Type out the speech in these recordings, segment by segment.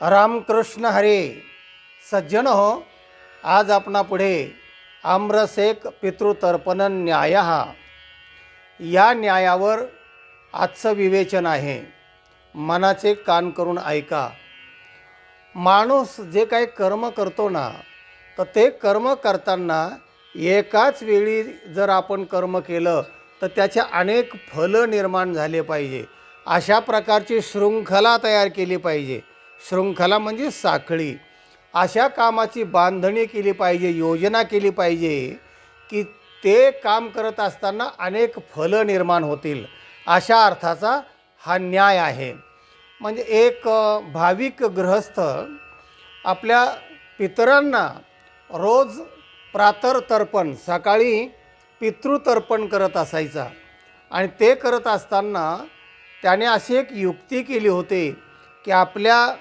रामकृष्ण हरे. सज्जन हो आज आपणापुढे आम्रसेक पितृतर्पण न्याय. हा या न्यायावर आजचं विवेचन आहे. मनाचे कान करून ऐका. माणूस जे काही कर्म करतो ना तर ते कर्म करताना एकाच वेळी जर आपण कर्म केलं तर त्याचे अनेक फलं निर्माण झाले पाहिजे. अशा प्रकारची शृंखला तयार केली पाहिजे. शृंखला म्हणजे साखळी. अशा कामाची बांधणी केली पाहिजे योजना केली पाहिजे की ते काम करत असताना अनेक फलं निर्माण होतील. अशा अर्थाचा हा न्याय आहे. म्हणजे एक भाविक गृहस्थ आपल्या पितरांना रोज प्रातर्तर्पण सकाळी पितृतर्पण करत असायचा. आणि ते करत असताना त्याने अशी एक युक्ती केली होती की आपल्या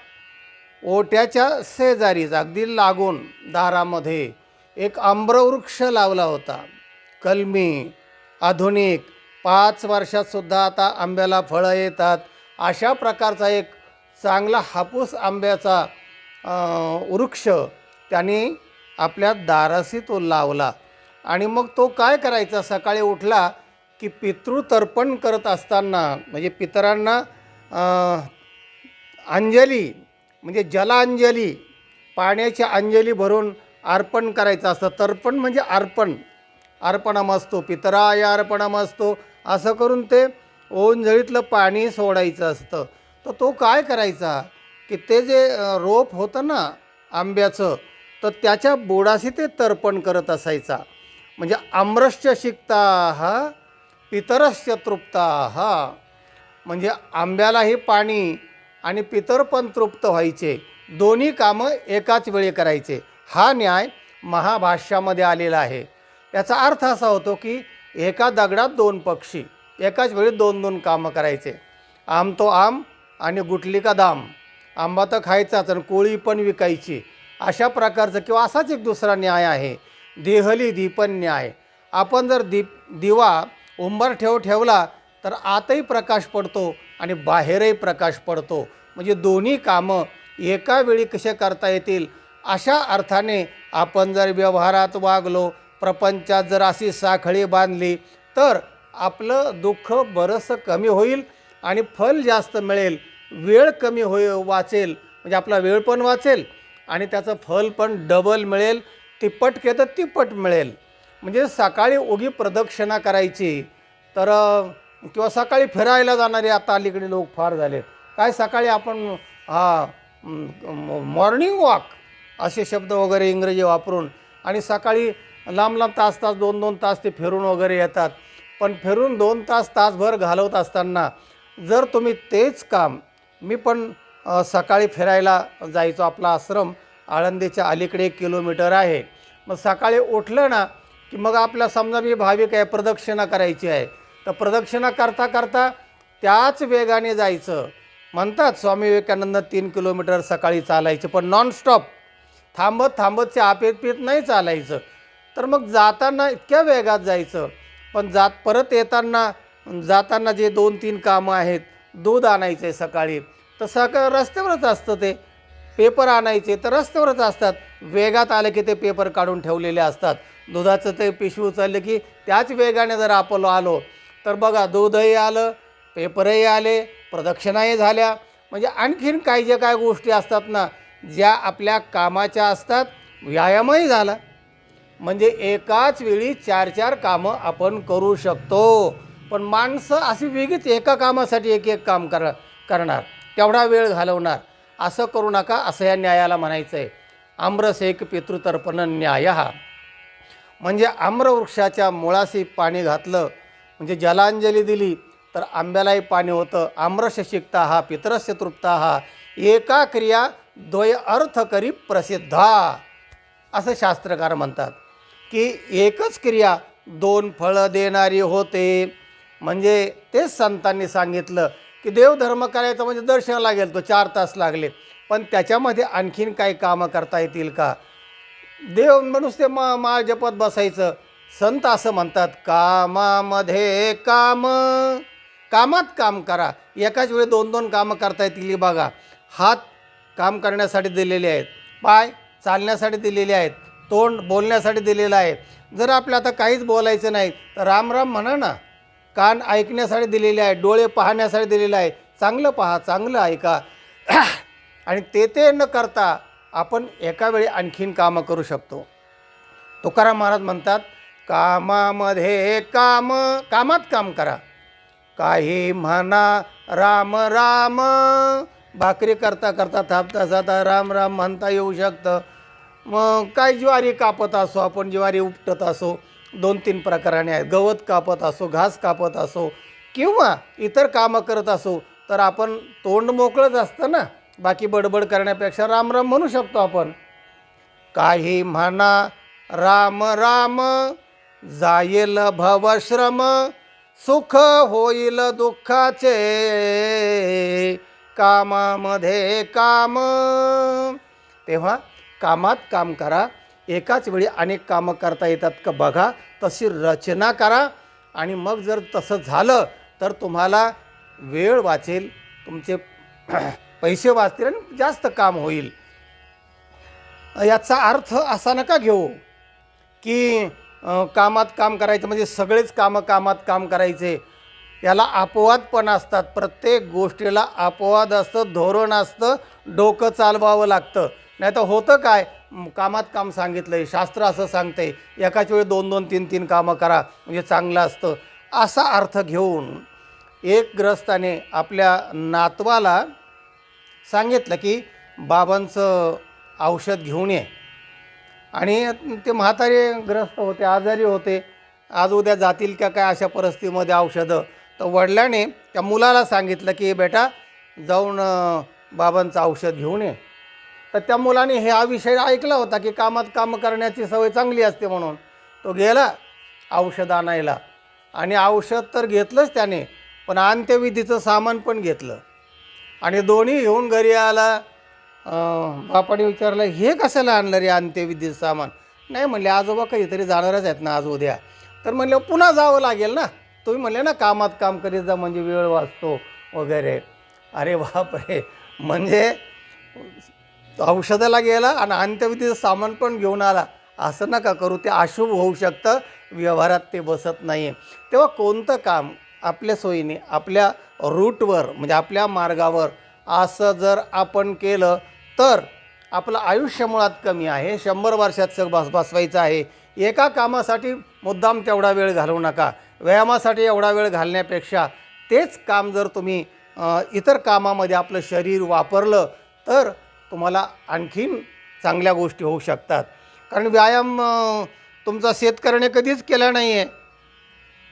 ओट्याच्या शेजारीच अगदी लागून दारामध्ये एक आम्रवृक्ष लावला होता. कलमी आधुनिक पाच वर्षातसुद्धा आता आंब्याला फळं येतात. अशा प्रकारचा एक चांगला हापूस आंब्याचा वृक्ष त्यांनी आपल्या दाराशी तो लावला. आणि मग तो काय करायचा? सकाळी उठला की पितृतर्पण करत असताना म्हणजे पितरांना अंजली म्हणजे जलांजली पाण्याची अंजली भरून अर्पण करायचं असतं. तर्पण म्हणजे अर्पण. अर्पणमस्तो पितराय अर्पणमस्तो असं करून ते ओंजळीतलं पाणी सोडायचं असतं. तर तो काय करायचा? की ते जे रोप होतं ना आंब्याचं तर त्याच्या बोडाशी ते तर्पण करत असायचा. म्हणजे आम्रश्च शिकता हा पितरश्च तृप्ता. हा म्हणजे आंब्यालाही पाणी आणि पितर पण तृप्त व्हायचे. दोन्ही कामं एकाच वेळी करायचे. हा न्याय महाभाष्यामध्ये आलेला आहे. याचा अर्थ असा होतो की एका दगडात दोन पक्षी एकाच वेळी दोन दोन कामं करायचे. आम तो आम आणि गुटली का दाम. आंबा तर खायचाच आणि कोळी पण विकायची. अशा प्रकारचं किंवा असाच एक दुसरा न्याय आहे. देहली दीपन न्याय आपण जर दीप दिवा उंबर ठेव ठेवला तर आतही प्रकाश पडतो आणि बाहेरही प्रकाश पडतो. म्हणजे दोन्ही कामं एका वेळी कसे करता येतील अशा अर्थाने आपण जर व्यवहारात वागलो प्रपंचात जर अशी साखळी बांधली तर आपलं दुःख बरंचसं कमी होईल आणि फल जास्त मिळेल. वेळ कमी होई वाचेल. म्हणजे आपला वेळ पण वाचेल आणि त्याचं फल पण डबल मिळेल. तिप्पट केलं तर तिप्पट मिळेल. म्हणजे सकाळी उगी प्रदक्षिणा करायची. तर किंवा सकाळी फिरायला जाणारे आता अलीकडे लोक फार झालेत. काय सकाळी आपण हा मॉर्निंग वॉक असे शब्द वगैरे इंग्रजी वापरून आणि सकाळी लांब लांब तास तास दोन दोन तास ते फिरून वगैरे येतात. पण फिरून दोन तास तासभर घालवत असताना जर तुम्ही तेच काम मी पण सकाळी फिरायला जायचो आपला आश्रम आळंदीच्या अलीकडे एक किलोमीटर आहे. मग सकाळी उठलं ना की मग आपल्या समजा मी भाविक आहे प्रदक्षिणा करायची आहे. तर प्रदक्षिणा करता करता त्याच वेगाने जायचं. म्हणतात स्वामी विवेकानंद तीन किलोमीटर सकाळी चालायचे पण नॉनस्टॉप थांबत थांबत ते आपेत पीत नाही चालायचं. तर मग जाताना इतक्या वेगात जायचं पण जात परत येताना जाताना जे दोन तीन कामं आहेत दूध आणायचे सकाळी तर सकाळ रस्त्यावरच असतं ते. पेपर आणायचे तर रस्त्यावरच असतात. वेगात आले की ते पेपर काढून ठेवलेले असतात. दुधाचं ते पिशवी उचललं की त्याच वेगाने जर आपण आलो तर बघा दूधही आलं पेपरही आले प्रदक्षिणाही झाल्या. म्हणजे आणखीन काही जे काय गोष्टी असतात ना ज्या आपल्या कामाच्या असतात व्यायामही झाला. म्हणजे एकाच वेळी चार चार कामं आपण करू शकतो. पण माणसं अशी वेगळीच एका कामासाठी एक एक काम कर करणार. तेवढा वेळ घालवणार. असं करू नका असं या न्यायाला म्हणायचं आहे आम्रसेक पितृतर्पण न्याय. हा म्हणजे आम्रवृक्षाच्या मुळाशी पाणी घातलं म्हणजे जलांजली दिली तर आंब्यालाही पाणी होतं. आम्रश शिकता हा पितरस्य तृप्ता हा. एका क्रिया द्वय अर्थ करी प्रसिद्धा. असं शास्त्रकार म्हणतात की एकच क्रिया दोन फळं देणारी होते. म्हणजे तेच संतांनी सांगितलं की देवधर्म करायचं म्हणजे दर्शन लागेल तो चार तास लागले. पण त्याच्यामध्ये आणखीन काही कामं करता येतील का? देव नुसते मा माळ जपत बसायचं. संत असं म्हणतात कामामध्ये काम. कामात काम करा. एकाच वेळी दोन दोन कामं करता येतील. बघा हात काम करण्यासाठी दिलेले आहेत पाय चालण्यासाठी दिलेले आहेत तोंड बोलण्यासाठी दिलेलं आहे. जर आपलं आता काहीच बोलायचं नाही तर रामराम म्हणा ना. कान ऐकण्यासाठी दिलेले आहे डोळे पाहण्यासाठी दिलेले आहे. चांगलं पहा चांगलं ऐका. आणि ते ते न करता आपण एका वेळी आणखीन कामं करू शकतो. तुकाराम महाराज म्हणतात कामामध्ये काम कामात काम करा. काही म्हणा राम राम. भाकरी करता करता थापता जाता राम राम म्हणता येऊ शकतं. मग काय ज्वारी कापत असो आपण ज्वारी उपटत असो दोन तीन प्रकाराने आहेत. गवत कापत असो घास कापत असो किंवा इतर कामं करत असो तर आपण तोंड मोकळंच असतं ना. बाकी बडबड करण्यापेक्षा राम राम म्हणू शकतो आपण. काही म्हणा राम राम. जाईल भवश्रम सुख होईल दुःखाचे. कामामध्ये काम. तेव्हा कामात काम करा. एकाच वेळी अनेक कामं करता येतात का बघा. तशी रचना करा. आणि मग जर तसं झालं तर तुम्हाला वेळ वाचेल. तुमचे पैसे वाचतील आणि जास्त काम होईल. याचा अर्थ असा नका घेऊ की कामात काम करायचं म्हणजे सगळेच कामं कामात काम करायचे. याला अपवाद पण असतात. प्रत्येक गोष्टीला अपवाद असतं धोरण असतं डोकं चालवावं लागतं. नाही तर होतं काय? कामात काम सांगितलं आहे शास्त्र असं सांगते एकाच वेळी दोन दोन तीन तीन कामं करा म्हणजे चांगलं असतं. असा अर्थ घेऊन एक ग्रस्ताने आपल्या नातवाला सांगितलं की बाबांचं औषध घेऊन ये. आणि ते म्हातारे ग्रस्त होते आजारी होते. आज उद्या जातील का काय अशा परिस्थितीमध्ये औषधं? तर वडिलाने त्या मुलाला सांगितलं की बेटा जाऊन बाबांचं औषध घेऊन ये. तर त्या मुलाने हे हा विषय ऐकला होता की कामात कामं करण्याची सवय चांगली असते म्हणून. तो गेला औषध आणायला. आणि औषध तर घेतलंच त्याने पण अंत्यविधीचं सामान पण घेतलं. आणि दोन्ही घेऊन घरी आला. बापाने विचारलं हे कशाला आणलं रे अंत्यविधीचं सामान? नाही म्हणले आजोबा काहीतरी जाणारच आहेत ना आज उद्या. तर म्हणलं पुन्हा जावं लागेल ना? तुम्ही म्हणले ना कामात काम करीत जा म्हणजे वेळ वाचतो वगैरे. अरे बापरे! म्हणजे औषधाला गेला आणि अंत्यविधीचं सामान पण घेऊन आला. असं नका करू ते अशुभ होऊ शकतं व्यवहारात ते बसत नाही आहे तेव्हा कोणतं काम आपल्या सोयीने आपल्या रूटवर म्हणजे आपल्या मार्गावर असं जर आपण केलं तर आपलं आयुष्य मुळात कमी आहे. शंभर वर्षात सग बस बसवायचं आहे. एका कामासाठी मुद्दाम तेवढा वेळ घालवू नका. व्यायामासाठी एवढा वेळ घालण्यापेक्षा तेच काम जर तुम्ही इतर कामामध्ये आपलं शरीर वापरलं तर तुम्हाला आणखीन चांगल्या गोष्टी होऊ शकतात. कारण व्यायाम तुमचा शेतकऱ्याने कधीच केला नाही आहे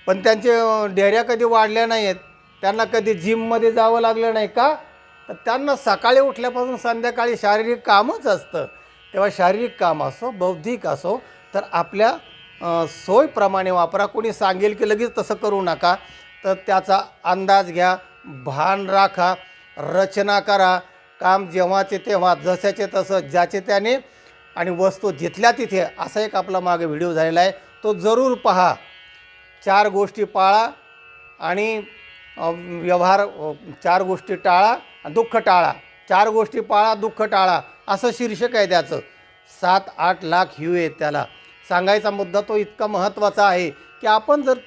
पण त्यांचे डेऱ्या कधी वाढल्या नाही आहेत त्यांना कधी जिममध्ये जावं लागलं नाही का? तर त्यांना सकाळी उठल्यापासून संध्याकाळी शारीरिक कामच असतं. तेव्हा शारीरिक काम असो बौद्धिक असो तर आपल्या सोयप्रमाणे सोयीप्रमाणे वापरा. कोणी सांगेल की लगेच तसं करू नका तर त्याचा अंदाज घ्या भान राखा रचना करा. काम जेव्हाचे तेव्हा जशाचे तसं ज्याचे त्याने आणि वस्तू जिथल्या तिथे असा एक आपला मागे व्हिडिओ झालेला आहे. तो जरूर पहा. चार गोष्टी पाळा आणि व्यवहार चार गोष्टी टाळा. दुःख टाळा. चार गोष्टी पाळा दुःख टाळा. असं शीर्षक आहे त्याचं. सात आठ लाख ह्यू आहेत त्याला. सांगायचा मुद्दा तो इतका महत्त्वाचा आहे की आपण जर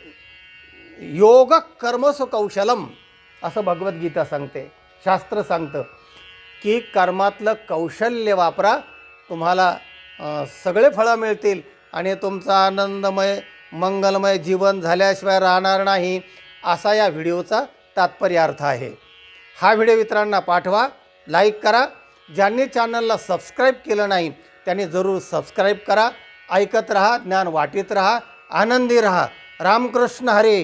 योग कर्मसु कौशलम असं भगवद्गीता सांगते शास्त्र सांगतं की कर्मातलं कौशल्य वापरा. तुम्हाला सगळे फळं मिळतील आणि तुमचा आनंदमय मंगलमय जीवन झाल्याशिवाय राहणार नाही असा या व्हिडिओचा तात्पर्य अर्थ आहे. हा व्हिडिओ इतरांना पाठवा लाईक करा. ज्यांनी चॅनलला सबस्क्राईब केलं नाही त्यांनी जरूर सबस्क्राईब करा. ऐकत रहा ज्ञान वाटीत रहा आनंदी रहा. रामकृष्ण हरे.